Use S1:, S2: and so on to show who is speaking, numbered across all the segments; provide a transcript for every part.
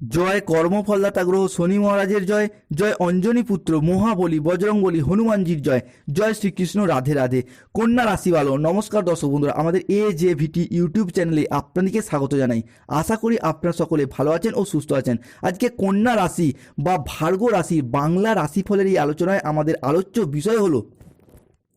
S1: জয় কর্মফলদাতা গ্রহ শনি মহারাজের জয় জয় অঞ্জনী পুত্র, মহাবলী, বজরংবলী, হনুমানজির জয় জয় শ্রীকৃষ্ণ, রাধে রাধে। কন্যা রাশি ভালো নমস্কার দর্শক বন্ধুরা, আমাদের এ জে ভিটি ইউটিউব চ্যানেলে আপনাদেরকে স্বাগত জানাই। আশা করি আপনারা সকলে ভালো আছেন ও সুস্থ আছেন। আজকে কন্যা রাশি বা ভার্গ রাশি, বাংলা রাশিফলের এই আলোচনায় আমাদের আলোচ্য বিষয় হলো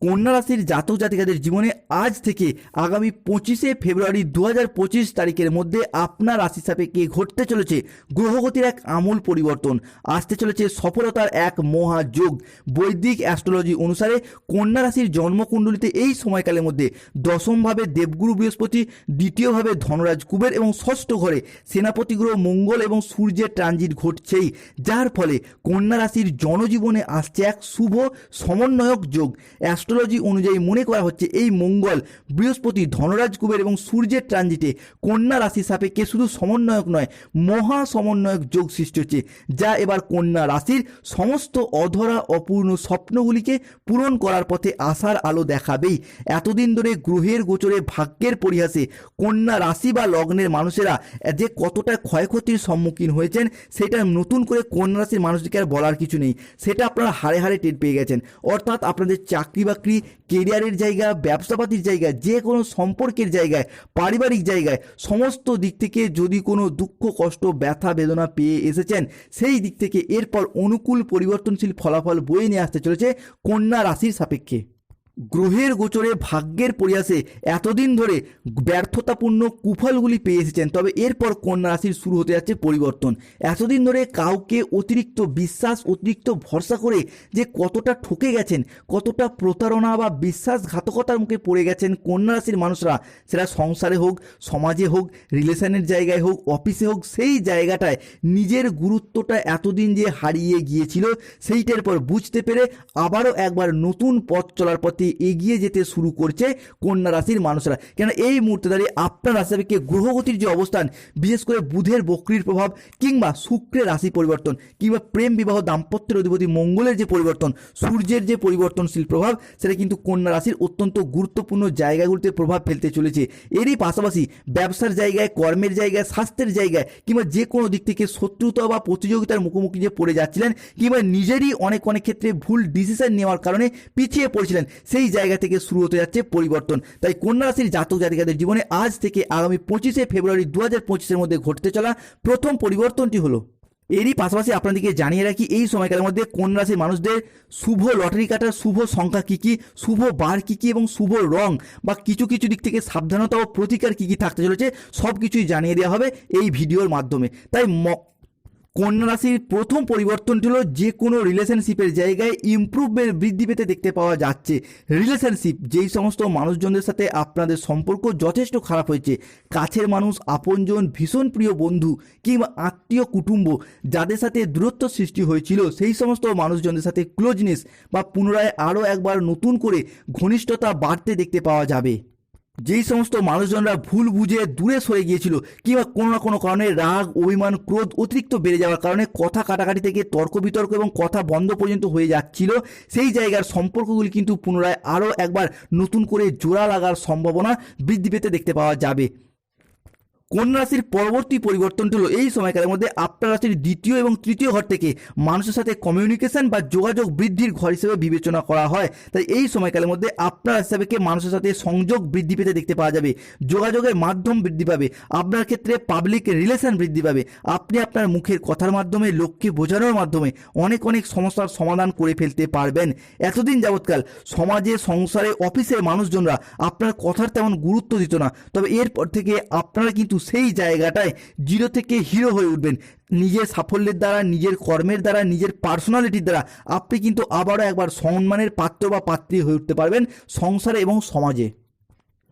S1: কন্যা রাশির জাতক জাতিকাদের জীবনে আজ থেকে আগামী পঁচিশে ফেব্রুয়ারি দু হাজার পঁচিশ তারিখের মধ্যে আপনার রাশি সাপেক্ষে ঘটতে চলেছে গ্রহগতির এক আমূল পরিবর্তন। আসতে চলেছে সফলতার এক মহাযোগ। বৈদিক অ্যাস্ট্রোলজি অনুসারে কন্যা রাশির জন্মকুণ্ডলিতে এই সময়কালের মধ্যে দশমভাবে দেবগুরু বৃহস্পতি, দ্বিতীয়ভাবে ধনরাজ কুবের এবং ষষ্ঠ ঘরে সেনাপতি গ্রহ মঙ্গল এবং সূর্যের ট্রানজিট ঘটছেই। যার ফলে কন্যা রাশির জনজীবনে আসছে এক শুভ সমন্বয়ক যোগ। অ্যাস্ট্রোলজি অনুযায়ী মনে করা হচ্ছে এই মঙ্গল বৃহস্পতি ধনরাজ কুবের এবং সূর্যের ট্রানজিটে কন্যা রাশি সাপেক্ষে শুধু সমন্বয়ক নয়, মহা সমন্বয়ক যোগ সৃষ্টি হচ্ছে, যা এবার কন্যা রাশির সমস্ত অধরা অপূর্ণ স্বপ্নগুলিকে পূরণ করার পথে আশার আলো দেখাবেই। এতদিন ধরে গ্রহের গোচরে ভাগ্যের পরিহাসে কন্যা রাশি বা লগ্নের মানুষেরা যে কতটা ক্ষয়ক্ষতির সম্মুখীন হয়েছেন, সেটা নতুন করে কন্যা রাশির মানুষদেরকে আর বলার কিছু নেই। সেটা আপনারা হারে হারে টের পেয়ে গেছেন। অর্থাৎ আপনাদের চাকরি বাকরি কেরিয়ারের জায়গা, ব্যবসাপাতির জায়গা, যে কোনো সম্পর্কের জায়গায়, পারিবারিক জায়গায়, সমস্ত দিক থেকে যদি কোনো দুঃখ, কষ্ট, ব্যথা, বেদনা পেয়ে এসেছেন, সেই দিক থেকে এরপর অনুকূল পরিবর্তনশীল ফলাফল বয়ে নিয়ে আসতে চলেছে কন্যা রাশির সাপেক্ষে। গ্রহের গোচরে ভাগ্যের পরিহাসে এতদিন ধরে ব্যর্থতাপূর্ণ কুফলগুলি পেয়ে এসেছেন। তবে এরপর কন্যা রাশির শুরু হতে যাচ্ছে পরিবর্তন। এতদিন ধরে কাউকে অতিরিক্ত বিশ্বাস, অতিরিক্ত ভরসা করে যে কতটা ঠকে গেছেন, কতটা প্রতারণা বা বিশ্বাসঘাতকতার মুখে পড়ে গেছেন কন্যা রাশির মানুষরা, সেটা সংসারে হোক, সমাজে হোক, রিলেশনের জায়গায় হোক, অফিসে হোক, সেই জায়গাটায় নিজের গুরুত্বটা এতদিন যে হারিয়ে গিয়েছিল, সেইটার পর বুঝতে পেরে আবারও একবার নতুন পথ চলার পথে এগিয়ে যেতে শুরু করছে কন্যা রাশির মানুষরা। কেন এই মুহূর্তে দাঁড়িয়ে আপনার রাশি গ্রহগতির যে অবস্থান, বিশেষ করে বুধের বক্রির প্রভাব কিংবা শুক্রের রাশি পরিবর্তন কিংবা প্রেম বিবাহ দাম্পত্যের অধিপতি মঙ্গলের যে পরিবর্তন, সূর্যের যে পরিবর্তনশীল প্রভাব, সেটা কিন্তু কন্যা রাশির অত্যন্ত গুরুত্বপূর্ণ জায়গাগুলিতে প্রভাব ফেলতে চলেছে। এরই পাশাপাশি ব্যবসার জায়গায়, কর্মের জায়গায়, স্বাস্থ্যের জায়গায় কিংবা যে কোনো দিক থেকে শত্রুতা বা প্রতিযোগিতার মুখোমুখি যে পড়ে যাচ্ছিলেন কিংবা নিজেরই অনেক অনেক ক্ষেত্রে ভুল ডিসিশন নেওয়ার কারণে পিছিয়ে পড়েছিলেন সেই জায়গা থেকে শুরু হতে যাচ্ছে পরিবর্তন। তাই কন্যা রাশির জাতক জাতিকাদের জীবনে আজ থেকে আগামী পঁচিশে ফেব্রুয়ারি দু হাজার পঁচিশের মধ্যে ঘটতে চলা প্রথম পরিবর্তনটি হলো। এরই পাশাপাশি আপনাদেরকে জানিয়ে রাখি, এই সময়কালের মধ্যে কোন রাশির মানুষদের শুভ লটারি কাটার শুভ সংখ্যা কী কী, শুভ বার কী কী এবং শুভ রং বা কিছু কিছু দিক থেকে সাবধানতা ও প্রতিকার কী কী থাকতে চলেছে সব কিছুই জানিয়ে দেওয়া হবে এই ভিডিওর মাধ্যমে। তাই কন্যা রাশির প্রথম পরিবর্তনটি হলো যে কোনো রিলেশনশিপের জায়গায় ইমপ্রুভমেন্ট বৃদ্ধি পেতে দেখতে পাওয়া যাচ্ছে। রিলেশনশিপ যেই সমস্ত মানুষজনদের সাথে আপনাদের সম্পর্ক যথেষ্ট খারাপ হয়েছে, কাছের মানুষ, আপনজন, ভীষণ প্রিয় বন্ধু কিংবা আত্মীয় কুটুম্ব, যাদের সাথে দূরত্ব সৃষ্টি হয়েছিল, সেই সমস্ত মানুষজনদের সাথে ক্লোজনেস বা পুনরায় আরও একবার নতুন করে ঘনিষ্ঠতা বাড়তে দেখতে পাওয়া যাবে। যেই সমস্ত মানুষজনরা ভুল বুঝে দূরে সরে গিয়েছিল, কিংবা কোনো না কোনো কারণে রাগ, অভিমান, ক্রোধ অতিরিক্ত বেড়ে যাওয়ার কারণে কথা কাটাকাটি থেকে তর্ক বিতর্ক এবং কথা বন্ধ পর্যন্ত হয়ে যাচ্ছিল, সেই জায়গার সম্পর্কগুলি কিন্তু পুনরায় আরও একবার নতুন করে জোড়া লাগার সম্ভাবনা বৃদ্ধি পেতে দেখতে পাওয়া যাবে। কন্যা রাশির পরবর্তী পরিবর্তনটি হলো? এই সময়কালের মধ্যে আপনার রাশির দ্বিতীয় এবং তৃতীয় ঘর থেকে মানুষের সাথে কমিউনিকেশন বা যোগাযোগ বৃদ্ধির ঘর হিসেবে বিবেচনা করা হয়। তাই এই সময়কালের মধ্যে আপনার সাপেক্ষে মানুষের সাথে সংযোগ বৃদ্ধি পেতে দেখতে পাওয়া যাবে। যোগাযোগের মাধ্যম বৃদ্ধি পাবে। আপনার ক্ষেত্রে পাবলিক রিলেশন বৃদ্ধি পাবে। আপনি আপনার মুখের কথার মাধ্যমে, লোককে বোঝানোর মাধ্যমে অনেক অনেক সমস্যার সমাধান করে ফেলতে পারবেন। এতদিন যাবৎকাল সমাজে, সংসারে, অফিসের মানুষজনরা আপনার কথার তেমন গুরুত্ব দিত না। তবে এরপর থেকে আপনারা কিন্তু সেই জায়গাটায় জিরো থেকে হিরো হয়ে উঠবেন। নিজের সাফল্যের দ্বারা, নিজের কর্মের দ্বারা, নিজের পার্সোনালিটির দ্বারা আপনি কিন্তু আবারও একবার সম্মানের পাত্র বা পাত্রী হয়ে উঠতে পারবেন সংসারে এবং সমাজে।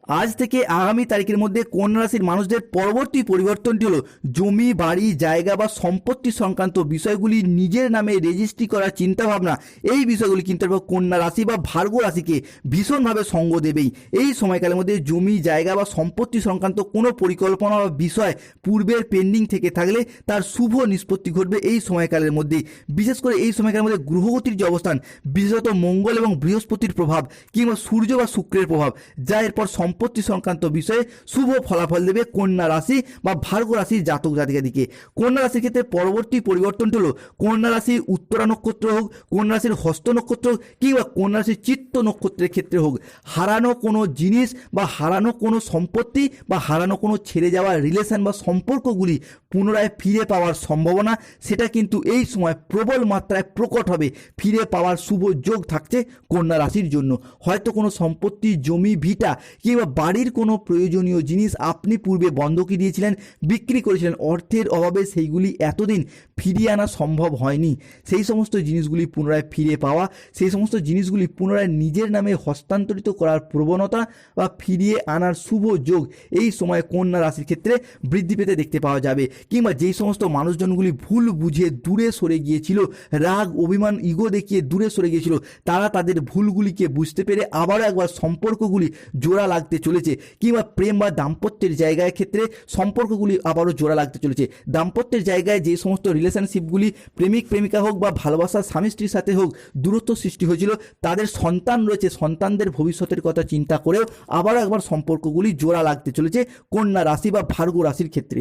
S1: আজ থেকে আগামী তারিখের মধ্যে কোন রাশির মানুষদের পরবর্তী পরিবর্তনটি হলো জমি, বাড়ি, জায়গা বা সম্পত্তি সংক্রান্ত বিষয়গুলি নিজের নামে রেজিস্ট্রি করার চিন্তাভাবনা। এই বিষয়গুলি কিন্তু কন্যা রাশি বা ভার্গ রাশিকে ভীষণভাবে সঙ্গ দেবেই। এই সময়কালের মধ্যে জমি, জায়গা বা সম্পত্তি সংক্রান্ত কোনো পরিকল্পনা বা বিষয় পূর্বের পেন্ডিং থেকে থাকলে তার শুভ নিষ্পত্তি ঘটবে এই সময়কালের মধ্যেই। বিশেষ করে এই সময়কালের মধ্যে গ্রহগতির যে অবস্থান, বিশেষত মঙ্গল এবং বৃহস্পতির প্রভাব কিংবা সূর্য বা শুক্রের প্রভাব, যা এরপর সম্পূর্ণ সম্পত্তি সংক্রান্ত বিষয়ে শুভ ফলাফল দেবে কন্যা রাশি বা ভার্গ রাশির জাতক জাতিকা দিকে। কন্যা রাশির ক্ষেত্রে পরবর্তী পরিবর্তনটি হলো, কন্যা রাশির উত্তরা নক্ষত্র হোক, কন্যা রাশির হস্ত নক্ষত্র হোক, কিংবা কন্যা রাশির চিত্ত নক্ষত্রের ক্ষেত্রে হোক। হারানো কোনো জিনিস বা হারানো কোনো সম্পত্তি বা হারানো কোনো ছেড়ে যাওয়া রিলেশন বা সম্পর্কগুলি পুনরায় ফিরে পাওয়ার সম্ভাবনা, সেটা কিন্তু এই সময় প্রবল মাত্রায় প্রকট হবে। ফিরে পাওয়ার শুভ যোগ থাকছে কন্যা রাশির জন্য। হয়তো কোনো সম্পত্তি, জমি, ভিটা কিংবা বাড়ির কোনো প্রয়োজনীয় জিনিস আপনি পূর্বে বন্ধকি দিয়েছিলেন, বিক্রি করেছিলেন। অর্থের অভাবে সেইগুলি এতদিন ফিরিয়ে আনা সম্ভব হয়নি। সেই সমস্ত জিনিসগুলি পুনরায় ফিরে পাওয়া, সেই সমস্ত জিনিসগুলি পুনরায় নিজের নামে হস্তান্তরিত করার প্রবণতা বা ফিরিয়ে আনার শুভ যোগ এই সময় কন্যা রাশির ক্ষেত্রে বৃদ্ধি পেতে দেখতে পাওয়া যাবে। কিংবা যেই সমস্ত মানুষজনগুলি ভুল বুঝে দূরে সরে গিয়েছিল, রাগ, অভিমান, ইগো দেখিয়ে দূরে সরে গিয়েছিল, তারা তাদের ভুলগুলিকে বুঝতে পেরে আবারও একবার সম্পর্কগুলি জোড়া লাগতে চলেছে কিংবা প্রেম বা দাম্পত্যের জায়গায় ক্ষেত্রে সম্পর্কগুলি আবারও জোড়া লাগতে চলেছে। দাম্পত্যের জায়গায় যে সমস্ত রিলেশনশিপগুলি প্রেমিক, প্রেমিকা হোক বা ভালোবাসার স্বামী স্ত্রীর সাথে হোক দূরত্ব সৃষ্টি হয়েছিল, তাদের সন্তান রয়েছে, সন্তানদের ভবিষ্যতের কথা চিন্তা করেও আবার একবার সম্পর্কগুলি জোড়া লাগতে চলেছে কন্যা রাশি বা ভার্গ রাশির ক্ষেত্রে।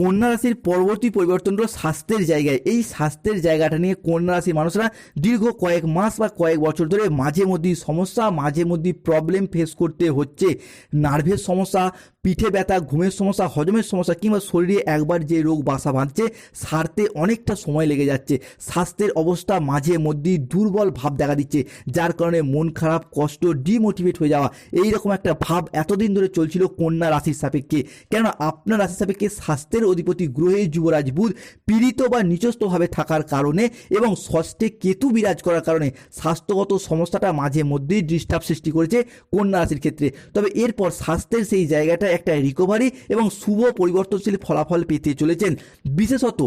S1: কন্যা রাশির পরবর্তী পরিবর্তন হলো স্বাস্থ্যের জায়গায়। এই স্বাস্থ্যের জায়গাটা নিয়ে কন্যা রাশির মানুষরা দীর্ঘ কয়েক মাস বা কয়েক বছর ধরে মাঝে মধ্যেই সমস্যা মাঝে মধ্যেই প্রবলেম ফেস করতে হচ্ছে। নার্ভের সমস্যা পিঠে ব্যথা, ঘুমের সমস্যা, হজমের সমস্যা কিংবা শরীরে একবার যে রোগ বাসা বাঁধছে, সারতে অনেকটা সময় লেগে যাচ্ছে। স্বাস্থ্যের অবস্থা মাঝে মধ্যেই দুর্বল ভাব দেখা দিচ্ছে, যার কারণে মন খারাপ, কষ্ট ডিমোটিভেট হয়ে যাওয়া এই রকম একটা ভাব এতদিন ধরে চলছিল কন্যা রাশির সাপেক্ষে। কেননা আপনার রাশির সাপেক্ষে স্বাস্থ্যের অধিপতি গ্রহে যুবরাজ বুধ পীড়িত বা নিচস্থভাবে থাকার কারণে এবং ষষ্ঠে কেতু বিরাজ করার কারণে স্বাস্থ্যগত সমস্যাটা মাঝে মধ্যেই ডিস্টার্ব সৃষ্টি করেছে কন্যা রাশির ক্ষেত্রে। তবে এরপর স্বাস্থ্যের সেই জায়গাটা একটা রিকভারি এবং শুভ পরিবর্তনশীল ফলাফল পেতে চলেছেন। বিশেষত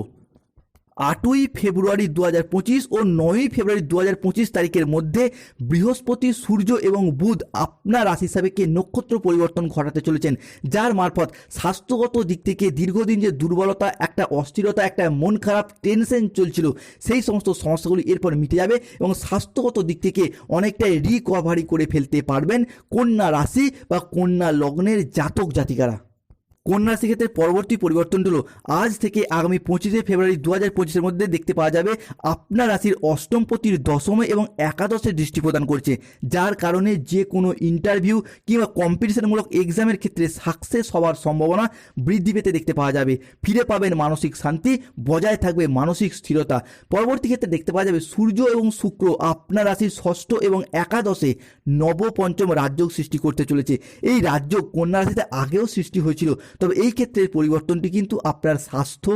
S1: আটই ফেব্রুয়ারি দু হাজার পঁচিশ ও নয়ই ফেব্রুয়ারি দু হাজার পঁচিশ তারিখের মধ্যে বৃহস্পতি, সূর্য এবং বুধ আপনার রাশি সাপেক্ষে নক্ষত্র পরিবর্তন ঘটাতে চলেছেন, যার মারফত স্বাস্থ্যগত দিক থেকে দীর্ঘদিন যে দুর্বলতা, একটা অস্থিরতা, একটা মন খারাপ টেনশন চলছিল, সেই সমস্ত সমস্যাগুলি এরপর মিটে যাবে এবং স্বাস্থ্যগত দিক থেকে অনেকটাই রিকভারি করে ফেলতে পারবেন কন্যা রাশি বা কন্যা লগ্নের জাতক জাতিকারা। কন্যা রাশি ক্ষেত্রে পরবর্তী পরিবর্তন হলো আজ থেকে আগামী পঁচিশে ফেব্রুয়ারি দু হাজার পঁচিশের মধ্যে দেখতে পাওয়া যাবে। আপনার রাশির অষ্টম পতির দশমে এবং একাদশে দৃষ্টি প্রদান করছে, যার কারণে যে কোনো ইন্টারভিউ কিংবা কম্পিটিশনমূলক এক্সামের ক্ষেত্রে সাকসেস হওয়ার সম্ভাবনা বৃদ্ধি পেতে দেখতে পাওয়া যাবে। ফিরে পাবেন মানসিক শান্তি, বজায় থাকবে মানসিক স্থিরতা। পরবর্তী ক্ষেত্রে দেখতে পাওয়া যাবে সূর্য এবং শুক্র আপনার রাশির ষষ্ঠ এবং একাদশে নবপঞ্চম রাজ্য সৃষ্টি করতে চলেছে। এই রাজ্য কন্যা রাশিতে আগেও সৃষ্টি হয়েছিল তবে এই ক্ষেত্রে পরিবর্তনটি কিন্তু আপনার স্বাস্থ্য,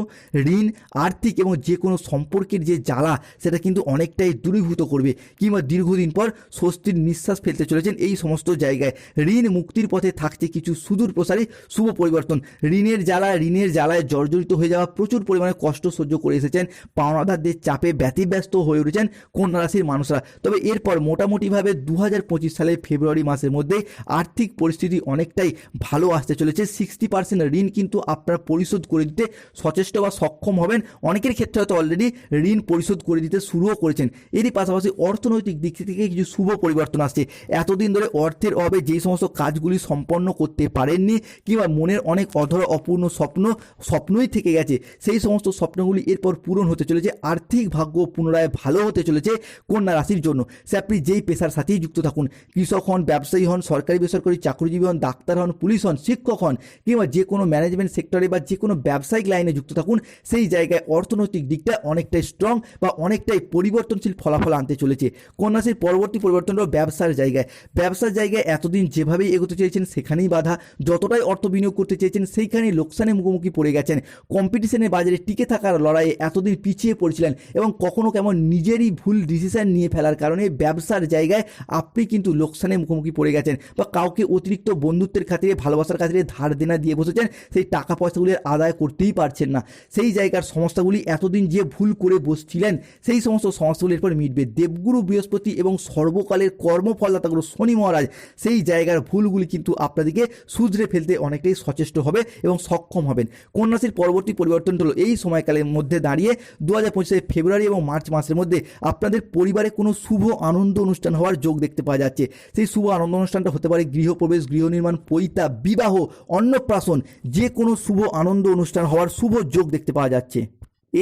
S1: ঋণ, আর্থিক এবং যে কোনো সম্পর্কের যে জ্বালা, সেটা কিন্তু অনেকটাই দূরীভূত করবে কিংবা দীর্ঘদিন পর স্বস্তির নিঃশ্বাস ফেলতে চলেছেন এই সমস্ত জায়গায়। ঋণ মুক্তির পথে থাকছে কিছু সুদূর প্রসারী, শুভ পরিবর্তন। ঋণের জ্বালা, ঋণের জ্বালায় জর্জরিত হয়ে যাওয়া প্রচুর পরিমাণে কষ্ট সহ্য করে এসেছেন। পাওনাদারদের চাপে ব্যতিব্যস্ত হয়ে উঠেছেন কন্যা রাশির মানুষরা। তবে এরপর মোটামুটিভাবে দু হাজার পঁচিশ সালের ফেব্রুয়ারি মাসের মধ্যে আর্থিক পরিস্থিতি অনেকটাই ভালো আসতে চলেছে। সিক্সটি পার্সেন্ট ঋণ কিন্তু আপনারা পরিশোধ করে দিতে সচেষ্ট বা সক্ষম হবেন। অনেকের ক্ষেত্রে হয়তো অলরেডি ঋণ পরিশোধ করে দিতে শুরুও করেছেন। এরই পাশাপাশি অর্থনৈতিক দিক থেকে কিছু শুভ পরিবর্তন আসছে। এতদিন ধরে অর্থের অভাবে যেই সমস্ত কাজগুলি সম্পন্ন করতে পারেননি কিংবা মনের অনেক অধর অপূর্ণ স্বপ্ন, স্বপ্নই থেকে গেছে, সেই সমস্ত স্বপ্নগুলি এরপর পূরণ হতে চলেছে। আর্থিক ভাগ্য পুনরায় ভালো হতে চলেছে কন্যা রাশির জন্য। সে আপনি যেই পেশার সাথেই যুক্ত থাকুন, কৃষক হন, ব্যবসায়ী হন, সরকারি বেসরকারি চাকরিজীবী হন, ডাক্তার হন, পুলিশ হন, শিক্ষক হন কিংবা যে কোনো ম্যানেজমেন্ট সেক্টরে বা যে কোনো ব্যবসায়িক লাইনে যুক্ত থাকুন, সেই জায়গায় অর্থনৈতিক দিকটা অনেকটাই স্ট্রং বা অনেকটাই পরিবর্তনশীল ফলাফল আনতে চলেছে। কন্যাশ্রীর পরবর্তী পরিবর্তন হলো ব্যবসার জায়গায়। ব্যবসার জায়গায় এতদিন যেভাবেই এগোতে চেয়েছেন, সেখানেই বাধা। যতটাই অর্থ বিনিয়োগ করতে চেয়েছেন, সেইখানেই লোকসানে মুখোমুখি পড়ে গেছেন। কম্পিটিশনের বাজারে টিকে থাকার লড়াইয়ে এতদিন পিছিয়ে পড়েছিলেন এবং কখনো কেমন নিজেরই ভুল ডিসিশন নিয়ে ফেলার কারণে ব্যবসার জায়গায় আপনি কিন্তু লোকসানের মুখোমুখি পড়ে গেছেন বা কাউকে অতিরিক্ত বন্ধুত্বের খাতিরে, ভালোবাসার খাতিরে ধার দেনা দিয়ে বসেছেন, সেই টাকা পয়সাগুলি আদায় করতেই পারছেন না। সেই জায়গার সমস্যাগুলি এতদিন যে ভুল করে বসছিলেন, সেই সমস্ত সমস্যাগুলির পর মিটবে। দেবগুরু বৃহস্পতি এবং সর্বকালের কর্মফলদাতাগুলো শনি মহারাজ, সেই জায়গার ভুলগুলি কিন্তু আপনাদেরকে শুধরে ফেলতে অনেকটাই সচেষ্ট হবে এবং সক্ষম হবেন। কন্যা রাশির পরবর্তী পরিবর্তন হলো এই সময়কালের মধ্যে দাঁড়িয়ে দু হাজার ফেব্রুয়ারি এবং মার্চ মাসের মধ্যে আপনাদের পরিবারে কোনো শুভ আনন্দ অনুষ্ঠান হওয়ার যোগ দেখতে পাওয়া যাচ্ছে। সেই শুভ আনন্দ অনুষ্ঠানটা হতে পারে গৃহপ্রবেশ, গৃহ নির্মাণ, পৈতা, বিবাহ, অন্নপ্রাশন যে কোনো শুভ আনন্দ অনুষ্ঠান হওয়ার শুভ যোগ দেখতে পাওয়া যাচ্ছে।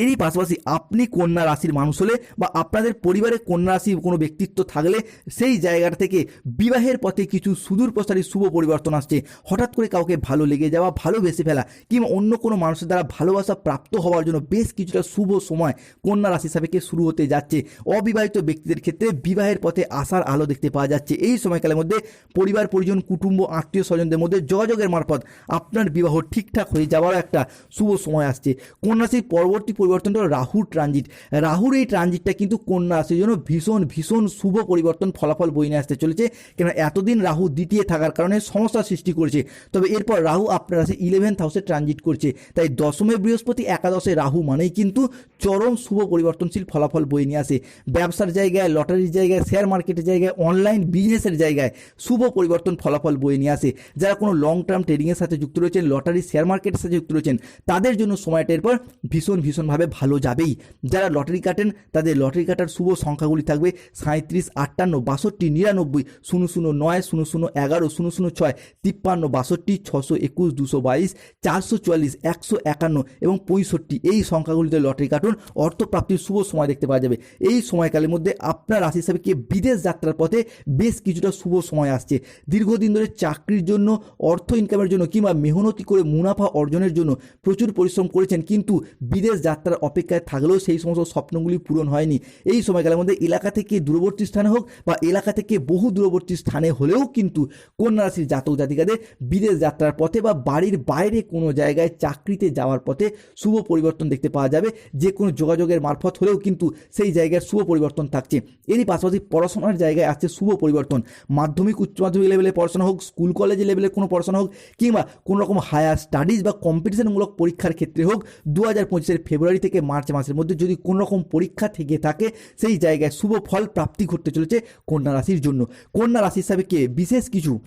S1: এরই পাশাপাশি আপনি কন্যা রাশির মানুষ হলে বা আপনাদের পরিবারে কন্যা রাশির কোনো ব্যক্তিত্ব থাকলে সেই জায়গাটা থেকে বিবাহের পথে কিছু সুদূর প্রসারী শুভ পরিবর্তন আসছে। হঠাৎ করে কাউকে ভালো লেগে যাওয়া ভালোবেসে ফেলা কিংবা অন্য কোনো মানুষের দ্বারা ভালোবাসা প্রাপ্ত হওয়ার জন্য বেশ কিছুটা শুভ সময় কন্যা রাশি সাপেক্ষে শুরু হতে যাচ্ছে। অবিবাহিত ব্যক্তিদের ক্ষেত্রে বিবাহের পথে আসার আলো দেখতে পাওয়া যাচ্ছে। এই সময়কালের মধ্যে পরিবার, পরিজন, কুটুম্ব, আত্মীয় স্বজনদের মধ্যে যোগাযোগের মারফত আপনার বিবাহ ঠিকঠাক হয়ে যাওয়ার একটা শুভ সময় আসছে। কন্যা রাশির পরবর্তী পরিবর্তনটা রাহুর ট্রানজিট রাহুর এই ট্রানজিটটা কিন্তু কন্যা রাশির জন্য ভীষণ ভীষণ শুভ পরিবর্তন ফলাফল বই নিয়ে আসতে চলেছে। কেন এতদিন রাহু দ্বিতীয় থাকার কারণে সমস্যা সৃষ্টি করেছে। তবে এরপর রাহু আপনার রাশি ইলেভেন্থ হাউসে ট্রানজিট করছে। তাই দশমে বৃহস্পতি, একাদশে রাহু মানেই কিন্তু চরম শুভ পরিবর্তনশীল ফলাফল বই নিয়ে আসে। ব্যবসার জায়গায় লটারির জায়গায় শেয়ার মার্কেটের জায়গায় অনলাইন বিজনেসের জায়গায় শুভ পরিবর্তন ফলাফল বয়ে নিয়ে আসে। যারা কোনো লং টার্ম ট্রেডিংয়ের সাথে যুক্ত রয়েছেন লটারি শেয়ার মার্কেটের সাথে যুক্ত রয়েছেন, তাদের জন্য সময়টা এরপর ভীষণ ভীষণ ভীষণভাবে ভালো যাবেই। যারা লটারি কাটেন, তাদের লটারি কাটার শুভ সংখ্যাগুলি থাকবে সাঁত্রিশ আটান্ন, বাষট্টি, নিরানব্বই, শূন্য শূন্য, নয়, শূন্য শূন্য, এগারো, শূন্য শূন্য, ছয়, তিপ্পান্ন, বাষট্টি, ছশো একুশ, দুশো বাইশ, চারশো চুয়াল্লিশ, একশো একান্ন এবং পঁয়ষট্টি। এই সংখ্যাগুলিতে লটারি কাটুন, অর্থপ্রাপ্তির শুভ সময় দেখতে পাওয়া যাবে। এই সময়কালের মধ্যে আপনার রাশি হিসাবে কি বিদেশ যাত্রার পথে বেশ কিছুটা শুভ সময় আসছে। দীর্ঘদিন ধরে চাকরির জন্য, অর্থ ইনকামের জন্য কিংবা মেহনতি করে মুনাফা অর্জনের জন্য প্রচুর পরিশ্রম করেছেন, কিন্তু বিদেশ যাত্রার অপেক্ষায় থাকলেও সেই সমস্ত স্বপ্নগুলি পূরণ হয়নি। এই সময়কালের মধ্যে এলাকা থেকে দূরবর্তী স্থানে হোক বা এলাকা থেকে বহু দূরবর্তী স্থানে হলেও কিন্তু কন্যা রাশির জাতক জাতিকাদের বিদেশ যাত্রার পথে বা বাড়ির বাইরে কোনো জায়গায় চাকরিতে যাওয়ার পথে শুভ পরিবর্তন দেখতে পাওয়া যাবে। যে কোনো যোগাযোগের মারফত হলেও কিন্তু সেই জায়গায় শুভ পরিবর্তন থাকছে। এরই পাশাপাশি পড়াশোনার জায়গায় আসছে শুভ পরিবর্তন। মাধ্যমিক, উচ্চ মাধ্যমিক লেভেলে পড়াশোনা হোক স্কুল কলেজ লেভেলে কোনো পড়াশোনা হোক, কিংবা কোনো রকম হায়ার স্টাডিজ বা কম্পিটিশনমূলক পরীক্ষার ক্ষেত্রে হোক দু হাজার পঁচিশের ফেব্রুয়ারি থেকে মার্চ মাসের মধ্যে যদি কোনো রকম পরীক্ষা থেকে থাকে, সেই জায়গায় শুভ ফল প্রাপ্তি ঘটতে চলেছে কন্যা রাশির জন্য। কন্যা রাশি হিসাবে কে? বিশেষ কিছু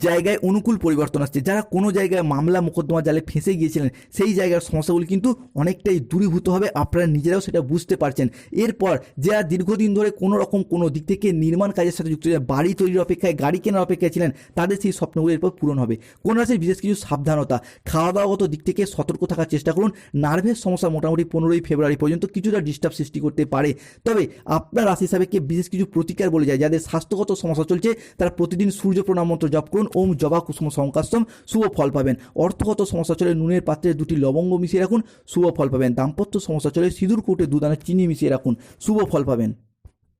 S1: জায়গায় অনুকূল পরিবর্তন আসছে। যারা কোনো জায়গায় মামলা মোকদ্দমা জালে ফেঁসে গিয়েছিলেন, সেই জায়গার সমস্যাগুলি কিন্তু অনেকটাই দূরীভূত হবে। আপনারা নিজেরাও সেটা বুঝতে পারছেন। এরপর যারা দীর্ঘদিন ধরে কোনো রকম কোনো দিক থেকে নির্মাণ কাজের সাথে যুক্ত ছিলেন বাড়ি তৈরির অপেক্ষায়, গাড়ি কেনার অপেক্ষায় ছিলেন, তাদের সেই স্বপ্নগুলি এরপর পূরণ হবে। কোন রাশির বিশেষ কিছু সাবধানতা খাওয়া দাওয়াগত দিক থেকে সতর্ক থাকার চেষ্টা করুন। নার্ভের সমস্যা মোটামুটি পনেরোই ফেব্রুয়ারি পর্যন্ত কিছুটা ডিস্টার্ব সৃষ্টি করতে পারে। তবে আপনার রাশি হিসাবে বিশেষ কিছু প্রতিকার বলে যায়, যাদের স্বাস্থ্যগত সমস্যা চলছে, তারা প্রতিদিন সূর্য প্রণাম মন্ত্র জপ করুন। ওম জবা কুসুম সংকাশ্রম শুভ ফল পাবেন। অর্থগত সমস্যা চলে নুনের পাত্রে দুটি লবঙ্গ মিশিয়ে রাখুন, শুভ ফল পাবেন। দাম্পত্য সমস্যা চলে সিঁদুর কোটে দুদানা চিনি মিশিয়ে রাখুন, শুভ ফল পাবেন।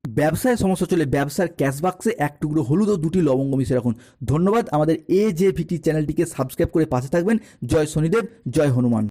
S1: ব্যবসায় সমস্যা চলে ব্যবসার ক্যাশবাক্সে এক টুকরো হলুদ ও দুটি লবঙ্গ মিশিয়ে রাখুন। ধন্যবাদ, আমাদের এ জে ভিটি চ্যানেলটিকে সাবস্ক্রাইব করে পাশে থাকবেন। জয় শনিদেব, জয় হনুমান।